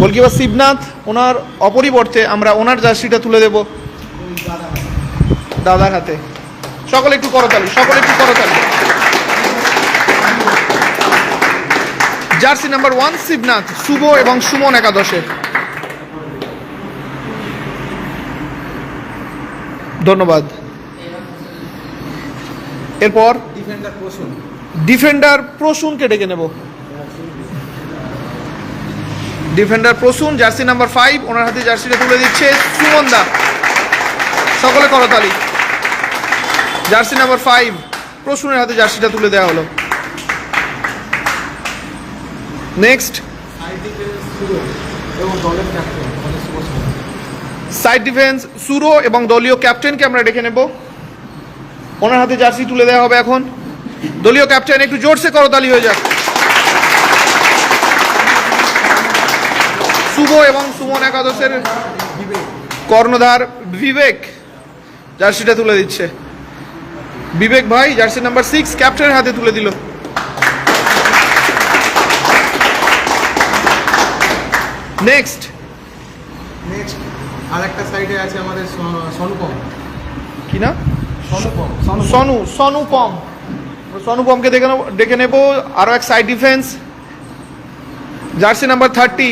Goalkeeper Shibnath ওনার অপরিবর্তে আমরা ওনার জার্সিটা তুলে দেব দাদার হাতে। সকলে একটু করতালি সকলে একটু করতালি। Jersey number one Shibnath Shubho এবং সুমন একাদশের। ধন্যবাদ। এরপর ডিফেন্ডার প্রসূন। ডিফেন্ডার প্রসূনকে ডেকে নেব। Defender Prasun, jersey number five ওনার হাতে জার্সিটা তুলে দিচ্ছে সুমন দা সকলে করতালি জার্সি নাম্বার ফাইভ প্রসুনের হাতে জার্সিটা তুলে দেওয়া হলো। নেক্সট সাইড ডিফেন্স সুরো এবং দলীয় ক্যাপ্টেনকে আমরা ডেকে নেব। ওনার হাতে জার্সি তুলে দেওয়া হবে এখন। দলীয় ক্যাপ্টেন একটু জোরসে করতালি হয়ে যাক। শুভ এবং সুমন একাদশের কর্ণধার বিবেক জার্সিটা তুলে দিচ্ছে। বিবেক ভাই জার্সি নাম্বার সিক্স ক্যাপ্টেনের হাতে তুলে দিল। নেক্সট নেক্সট আর একটা সাইডে আছে আমাদের সনুপম। কি না? সনুপম সনু সনুপম। সনুপমকে দেখে নেব ডেকে নেব। আরও এক side defence jersey number thirty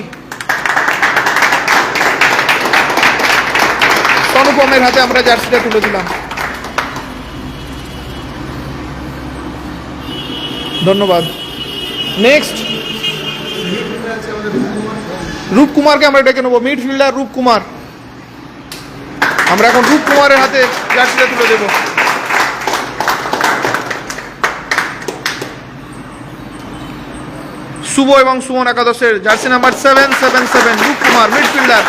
সনুপমের হাতে আমরা জার্সিটা তুলে দিলাম। ধন্যবাদ। নেক্সট রূপকুমারকে আমরা ডেকে নেব। মিডফিল্ডার রূপকুমার। আমরা এখন রূপকুমারের হাতে জার্সিটা তুলে দেব। শুভ এবং সুমন একাদশের jersey number seven seven seven, Roopkumar, midfielder.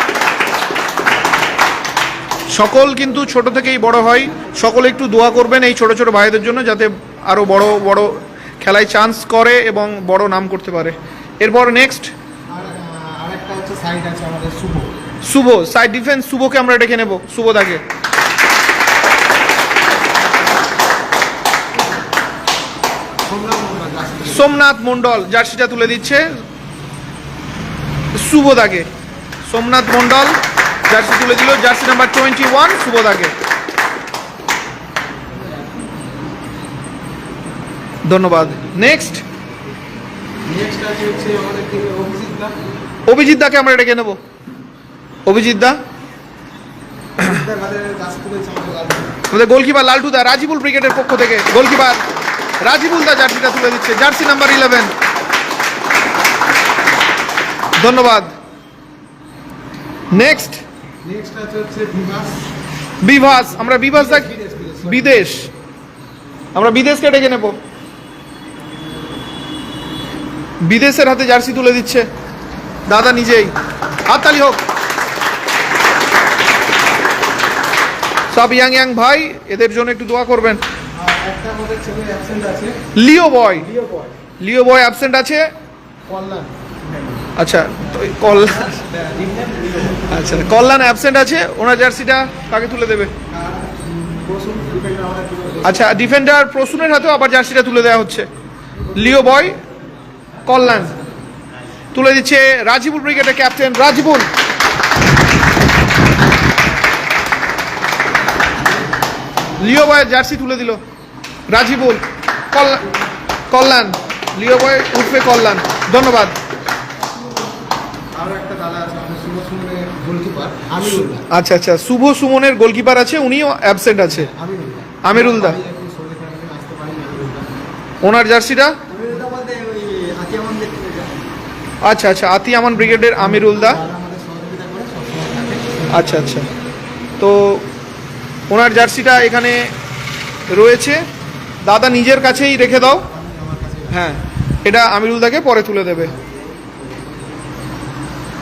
সকল কিন্তু ছোট থেকেই বড় হয়। সকলে একটু দোয়া করবেন এই ছোট ছোট ভাইদের জন্য যাতে আরও বড় বড় খেলায় চান্স করে এবং বড় নাম করতে পারে। এরপর next Shubho. Shubho side defence শুভকে আমরা ডেকে নেব। শুভদাকে সোমনাথ মোহন জার্সি সোমনাথ মণ্ডল জার্সিটা তুলে দিচ্ছে। শুভ শুভদাকে সোমনাথ মণ্ডল জার্সি তুলে দিল জার্সি নাম্বার টোয়েন্টি ওয়ান শুভদাকে ধন্যবাদ। নেক্সট অভিজিৎ দাকে আমরা ডেকে নেব। অভিজিৎ দা। আমাদের গোলকিপার লালটু দা রাজিবুল ব্রিগেডের পক্ষ থেকে গোলকিপার রাজিবুল দা জার্সিটা তুলে দিচ্ছে। জার্সি নাম্বার ইলেভেন ধন্যবাদ। নেক্সট নেক্সট আছে হচ্ছে বিভাস বিভাস আমরা বিভাস দা বিদেশ, আমরা বিদেশকে ডেকে নেব। বিদেশের হাতে জার্সি তুলে দিচ্ছে। দাদা নিজেই। হাততালি হোক। সব ইয়াং ইয়াং ভাই এদের জন্য একটু দোয়া করবেন। Leo boy. Leo boy. Absent আছে। আচ্ছা কল্যাণ আচ্ছা কল্যাণ অ্যাবসেন্ট আছে, ওনার জার্সিটা কাকে তুলে দেবে? আর আচ্ছা ডিফেন্ডার প্রসূনের হাতেও আবার জার্সিটা তুলে দেওয়া হচ্ছে। Leo Boy, Kalyan. তুলে দিচ্ছে রাজিবুল ব্রিগেডের ক্যাপ্টেন রাজিবুল। লিও বয়ের জার্সি তুলে দিল, রাজিবুল। কল্যাণ কল্যাণ। লিও বয় উঠবে কল্যাণ। ধন্যবাদ। আরও একটা দাদা আছে আচ্ছা আচ্ছা শুভ সুমনের গোলকিপার আছে, উনিও অ্যাবসেন্ট আছে। আমিরুল্লাহ। আমিরুলদা। আমি একটু শরীর খারাপ জন্য আসতে পারিনি আমিরুল্লাহ ওনার জার্সিটা? আচ্ছা আচ্ছা আতি আমান ব্রিগেডের সবসময় থাকে আচ্ছা আচ্ছা। তো ওনার জার্সিটা এখানে রয়েছে। দাদা নিজের কাছেই রেখে দাও। হ্যাঁ এটা আমিরুলদাকে পরে তুলে দেবে।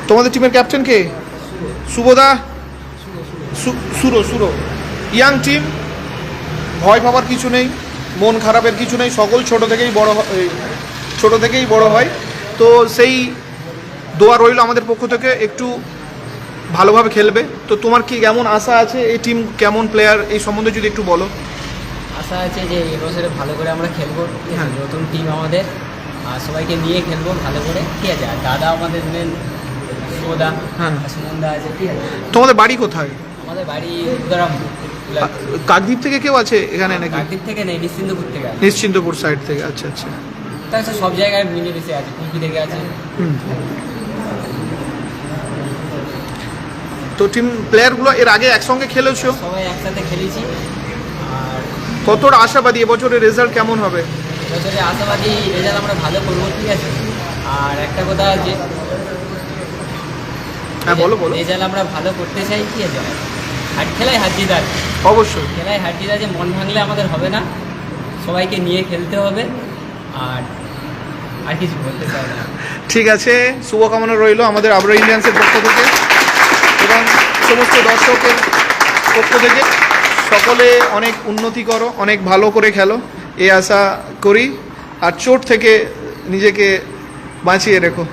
তোমাদের টিমের ক্যাপ্টেন কে? শুভদা সুরো সুরো। ইয়াং টিম ভয় পাওয়ার কিছু নেই মন খারাপের কিছু নেই সকল ছোট থেকেই বড় ছোট থেকেই বড় হয়। তো সেই দোয়া রইল আমাদের পক্ষ থেকে একটু ভালোভাবে খেলবে। তো তোমার কি কেমন আশা আছে এই টিম কেমন প্লেয়ার এই সম্বন্ধে যদি একটু বলো? আশা আছে যে এবছরে ভালো করে আমরা খেলব। হ্যাঁ। নতুন টিম আমাদের আর সবাইকে নিয়ে খেলব ভালো করে। ঠিক আছে আর দাদা আমাদের মেন শুভদা হ্যাঁ। সুমনদা আছে ঠিক আছে। তোমাদের বাড়ি কোথায়? আমাদের বাড়ি উদারাম কাকদ্বীপ থেকে কেউ আছে এখানে নাকি? কাকদ্বীপ থেকে নেই নিশ্চিন্দপুর থেকে নিশ্চিন্তপুর সাইড থেকে আচ্ছা আচ্ছা। তাছাড়া সব জায়গায় মিলে মিশে আছে কুলপি থেকে আছে। তো টিম প্লেয়ারগুলো এর আগে একসঙ্গে খেলেছো? সবাই একসাথে খেলেছি আর কতটা আশাবাদী? এবছরের রেজাল্ট কেমন হবে? বছরে আশাবাদী রেজাল্ট আমরা ভালো করব ঠিক আছে। আর একটা কথা যে হ্যাঁ বলো বলো। রেজাল্ট আমরা ভালো করতে চাই ঠিক আছে আর খেলায় অবশ্যই। খেলায় আছে মন ভাঙলে আমাদের হবে না। সবাইকে নিয়ে খেলতে হবে। আর আর কিছু বলতে চাই না। ঠিক আছে শুভকামনা রইল আমাদের আবরা ইন্ডিয়ান্সের পক্ষ থেকে এবং সমস্ত দর্শকের পক্ষ থেকে। সকলে অনেক উন্নতি করো অনেক ভালো করে খেলো এই আশা করি। আর চোট থেকে নিজেকে বাঁচিয়ে রেখো।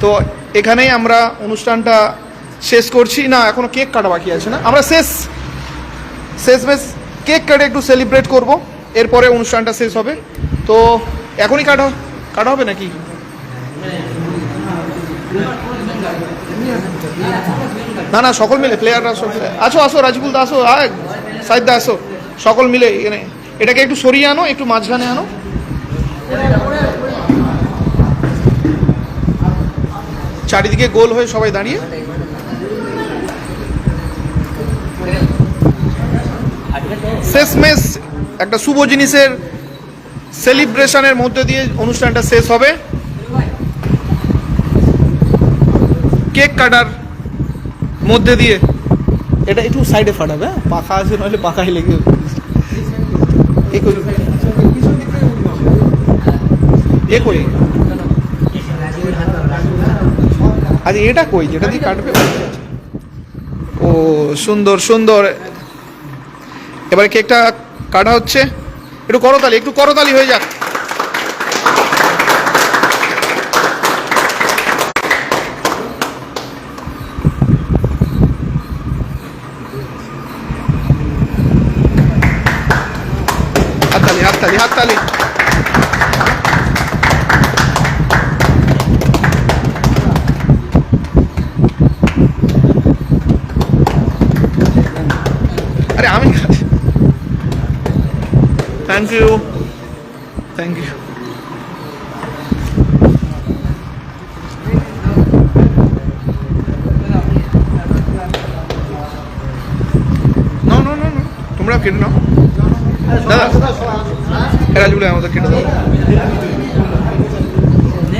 তো এখানেই আমরা অনুষ্ঠানটা শেষ করছি। না, এখনও কেক কাটা বাকি আছে না? আমরা শেষ শেষ বেশ, কেক কেটে একটু সেলিব্রেট করব। এরপরে অনুষ্ঠানটা শেষ হবে। তো এখনই কাটা কাটা হবে নাকি? না না, সকল মিলে প্লেয়াররা সব আসো আসো রাজকুল দা, আসো, আয় সাইদ দা, আসো। সকল মিলে এখানে। এটাকে একটু সরিয়ে আনো, একটু মাঝখানে আনো। চারিদিকে গোল হয়ে সবাই দাঁড়িয়ে? শেষমেশ একটা শুভ জিনিসের সেলিব্রেশনের মধ্যে দিয়ে অনুষ্ঠানটা শেষ হবে। কেক কাটার মধ্যে দিয়ে। এটা একটু সাইডে ফাটাবে হ্যাঁ? পাখা আছে নইলে পাখাই লেগে এ কই এ কই আচ্ছা এটা কই? যেটা দিয়ে কাটবে ও, সুন্দর সুন্দর। এবারে কেকটা কাটা হচ্ছে। একটু করতালি একটু করতালি হয়ে যাক। হাততালি হাততালি হাততালি। আরে আমি থ্যাংক ইউ থ্যাংক ইউ না না না তোমরা কেটে নাও। দাদা আমাদের কেটে দাও।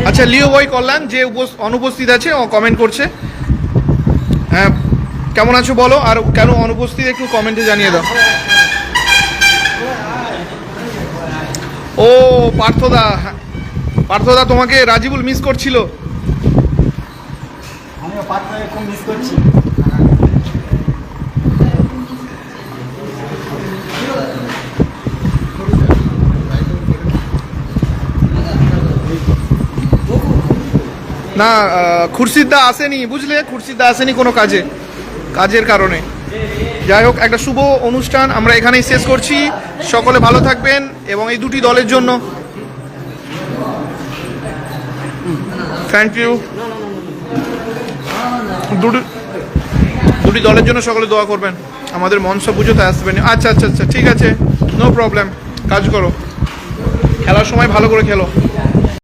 আচ্ছা লিও বই কল্যাণ যে অনুপস্থিত আছে ও কমেন্ট করছে। হ্যাঁ কেমন আছো বলো? আর কেন অনুপস্থিত একটু কমেন্টে জানিয়ে দাও। ও পার্থদা। হ্যাঁ। পার্থদা তোমাকে রাজিবুল মিস করছিল। না আহ, খুরশিদদা আসেনি বুঝলে? খুরশিদদা আসেনি কোনো কাজে। কাজের কারণে। যাই হোক, একটা শুভ অনুষ্ঠান আমরা এখানেই শেষ করছি। সকলে ভালো থাকবেন এবং এই দুটি দলের জন্য। থ্যাংক ইউ দুটি দুটি দলের জন্য সকলে দোয়া করবেন। আমাদের মনসা পুজোতে আসবেন আচ্ছা আচ্ছা আচ্ছা ঠিক আছে। নো প্রবলেম কাজ করো। খেলার সময় ভালো করে খেলো।